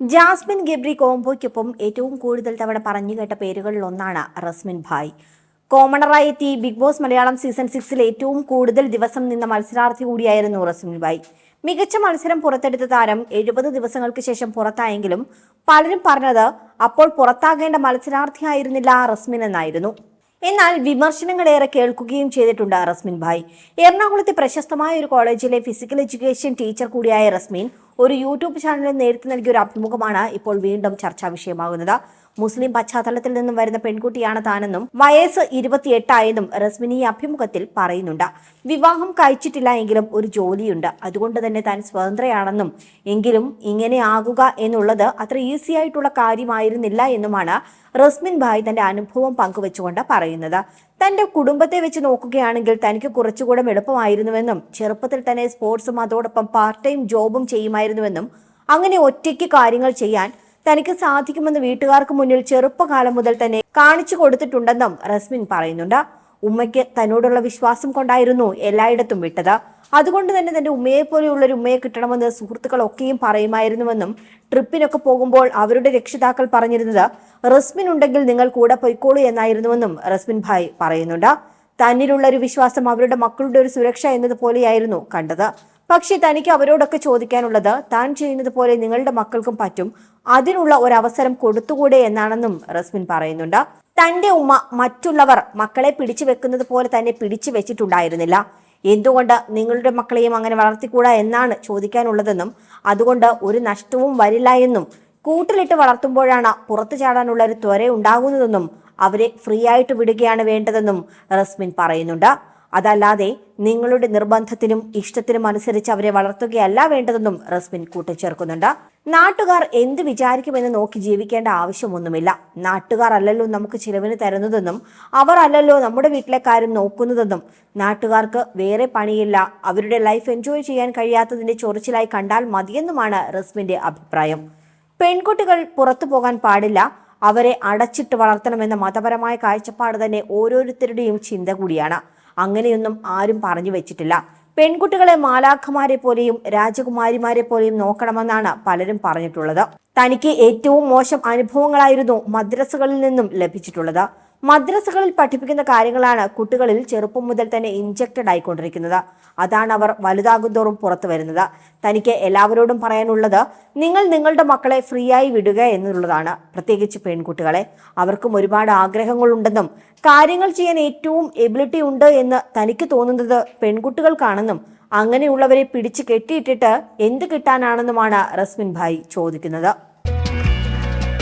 Jasmine Gabri കോംബോയ്ക്കൊപ്പം ഏറ്റവും കൂടുതൽ തവണ പറഞ്ഞു കേട്ട പേരുകളിൽ ഒന്നാണ് റസ്മിൻ ഭായ്. കോമണറായി എത്തി ബിഗ് ബോസ് മലയാളം സീസൺ സിക്സിൽ ഏറ്റവും കൂടുതൽ ദിവസം നിന്ന മത്സരാർത്ഥി കൂടിയായിരുന്നു റസ്മിൻ ഭായ്. മികച്ച മത്സരം പുറത്തെടുത്ത താരം എഴുപത് ദിവസങ്ങൾക്ക് ശേഷം പുറത്തായെങ്കിലും പലരും പറഞ്ഞത് അപ്പോൾ പുറത്താകേണ്ട മത്സരാർത്ഥിയായിരുന്നില്ല റസ്മിൻ എന്നായിരുന്നു. എന്നാൽ വിമർശനങ്ങളേറെ കേൾക്കുകയും ചെയ്തിട്ടുണ്ട് റസ്മിൻ ഭായ്. എറണാകുളത്തെ പ്രശസ്തമായ ഒരു കോളേജിലെ ഫിസിക്കൽ എഡ്യൂക്കേഷൻ ടീച്ചർ കൂടിയായ റസ്മിൻ ഒരു യൂട്യൂബ് ചാനലിന് നേരിട്ട് നൽകിയ ഒരു അഭിമുഖമാണ് ഇപ്പോൾ വീണ്ടും ചർച്ചാ വിഷയമാകുന്നത്. മുസ്ലിം പശ്ചാത്തലത്തിൽ നിന്നും വരുന്ന പെൺകുട്ടിയാണ് താനെന്നും വയസ്സ് ഇരുപത്തിയെട്ടായെന്നും റസ്മിനി ഈ അഭിമുഖത്തിൽ പറയുന്നുണ്ട്. വിവാഹം കഴിച്ചിട്ടില്ല എങ്കിലും ഒരു ജോലിയുണ്ട്. അതുകൊണ്ട് തന്നെ താൻ സ്വതന്ത്രയാണെന്നും എങ്കിലും ഇങ്ങനെ ആകുക എന്നുള്ളത് അത്ര ഈസി ആയിട്ടുള്ള കാര്യമായിരുന്നില്ല എന്നുമാണ് റസ്മിൻ ഭായ് തന്റെ അനുഭവം പങ്കുവെച്ചുകൊണ്ട് പറയുന്നത്. തന്റെ കുടുംബത്തെ വെച്ച് നോക്കുകയാണെങ്കിൽ തനിക്ക് കുറച്ചുകൂടെ എളുപ്പമായിരുന്നുവെന്നും ചെറുപ്പത്തിൽ തന്നെ സ്പോർട്സും അതോടൊപ്പം പാർട്ട് ടൈം ജോബും ചെയ്യുമായിരുന്നുവെന്നും അങ്ങനെ ഒറ്റയ്ക്ക് കാര്യങ്ങൾ ചെയ്യാൻ തനിക്ക് സാധിക്കുമെന്ന് വീട്ടുകാർക്ക് മുന്നിൽ ചെറുപ്പകാലം മുതൽ തന്നെ കാണിച്ചു കൊടുത്തിട്ടുണ്ടെന്നും റസ്മിൻ പറയുന്നുണ്ട്. ഉമ്മയ്ക്ക് തന്നോടുള്ള വിശ്വാസം കൊണ്ടായിരുന്നു എല്ലായിടത്തും വിട്ടത്. അതുകൊണ്ട് തന്നെ തന്റെ ഉമ്മയെ പോലെയുള്ള ഒരു ഉമ്മയെ കിട്ടണമെന്ന് സുഹൃത്തുക്കളൊക്കെയും പറയുമായിരുന്നുവെന്നും ട്രിപ്പിനൊക്കെ പോകുമ്പോൾ അവരുടെ രക്ഷിതാക്കൾ പറഞ്ഞിരുന്നത് റസ്മിൻ ഉണ്ടെങ്കിൽ നിങ്ങൾ കൂടെ പൊയ്ക്കോളൂ എന്നായിരുന്നുവെന്നും റസ്മിൻ ഭായ് പറയുന്നുണ്ട്. തന്നിലുള്ള ഒരു വിശ്വാസം അവരുടെ മക്കളുടെ ഒരു സുരക്ഷ എന്നതുപോലെയായിരുന്നു കണ്ടത്. പക്ഷേ തനിക്ക് അവരോടൊക്കെ ചോദിക്കാനുള്ളത് താൻ ചെയ്യുന്നത് പോലെ നിങ്ങളുടെ മക്കൾക്കും പറ്റും. അതിനുള്ള ഒരു അവസരം കൊടുത്തുകൂടെ എന്നാണെന്നും റസ്മിൻ പറയുന്നുണ്ട്. തന്റെ ഉമ്മ മറ്റുള്ളവർ മക്കളെ പിടിച്ചു വെക്കുന്നത് പോലെ തന്നെ പിടിച്ചു വെച്ചിട്ടുണ്ടായിരുന്നില്ല. എന്തുകൊണ്ട് നിങ്ങളുടെ മക്കളെയും അങ്ങനെ വളർത്തിക്കൂടാ എന്നാണ് ചോദിക്കാനുള്ളതെന്നും അതുകൊണ്ട് ഒരു നഷ്ടവും വരില്ല എന്നും കൂട്ടിലിട്ട് വളർത്തുമ്പോഴാണ് പുറത്തു ചാടാനുള്ള ഒരു ത്വര ഉണ്ടാകുന്നതെന്നും അവരെ ഫ്രീ ആയിട്ട് വിടുകയാണ് വേണ്ടതെന്നും റസ്മിൻ പറയുന്നുണ്ട്. അതല്ലാതെ നിങ്ങളുടെ നിർബന്ധത്തിനും ഇഷ്ടത്തിനും അനുസരിച്ച് അവരെ വളർത്തുകയല്ല വേണ്ടതെന്നും റസ്മിൻ കൂട്ടിച്ചേർക്കുന്നുണ്ട്. നാട്ടുകാർ എന്ത് വിചാരിക്കുമെന്ന് നോക്കി ജീവിക്കേണ്ട ആവശ്യമൊന്നുമില്ല. നാട്ടുകാർ അല്ലല്ലോ നമുക്ക് ചിലവിന് തരുന്നതെന്നും അവർ അല്ലല്ലോ നമ്മുടെ വീട്ടിലെ കാര്യം നോക്കുന്നതെന്നും. നാട്ടുകാർക്ക് വേറെ പണിയില്ല. അവരുടെ ലൈഫ് എൻജോയ് ചെയ്യാൻ കഴിയാത്തതിന്റെ ചൊറിച്ചിലായി കണ്ടാൽ മതിയെന്നുമാണ് റസ്മിന്റെ അഭിപ്രായം. പെൺകുട്ടികൾ പുറത്തു പോകാൻ പാടില്ല. അവരെ അടച്ചിട്ട് വളർത്തണമെന്ന മതപരമായ കാഴ്ചപ്പാട് തന്നെ ഓരോരുത്തരുടെയും ചിന്ത കൂടിയാണ്. അങ്ങനെയൊന്നും ആരും പറഞ്ഞു വെച്ചിട്ടില്ല. പെൺകുട്ടികളെ മാലാഖമാരെ പോലെയും രാജകുമാരിമാരെ പോലെയും നോക്കണമെന്നാണ് പലരും പറഞ്ഞിട്ടുള്ളത്. തനിക്ക് ഏറ്റവും മോശം അനുഭവങ്ങളായിരുന്നു മദ്രസകളിൽ നിന്നും ലഭിച്ചിട്ടുള്ളത്. മദ്രസകളിൽ പഠിപ്പിക്കുന്ന കാര്യങ്ങളാണ് കുട്ടികളിൽ ചെറുപ്പം മുതൽ തന്നെ ഇൻജക്റ്റഡ് ആയിക്കൊണ്ടിരിക്കുന്നത്. അതാണ് അവർ വലുതാകുന്തോറും പുറത്തു വരുന്നത്. തനിക്ക് എല്ലാവരോടും പറയാനുള്ളത് നിങ്ങൾ നിങ്ങളുടെ മക്കളെ ഫ്രീ ആയി വിടുക എന്നുള്ളതാണ്. പ്രത്യേകിച്ച് പെൺകുട്ടികളെ അവർക്കും ഒരുപാട് ആഗ്രഹങ്ങളുണ്ടെന്നും കാര്യങ്ങൾ ചെയ്യാൻ ഏറ്റവും എബിലിറ്റി ഉണ്ട് എന്ന് തനിക്ക് തോന്നുന്നത് പെൺകുട്ടികൾക്കാണെന്നും അങ്ങനെയുള്ളവരെ പിടിച്ചു കെട്ടിയിട്ടിട്ട് എന്ത് കിട്ടാനാണെന്നുമാണ് റസ്മിൻ ഭായ് ചോദിക്കുന്നത്.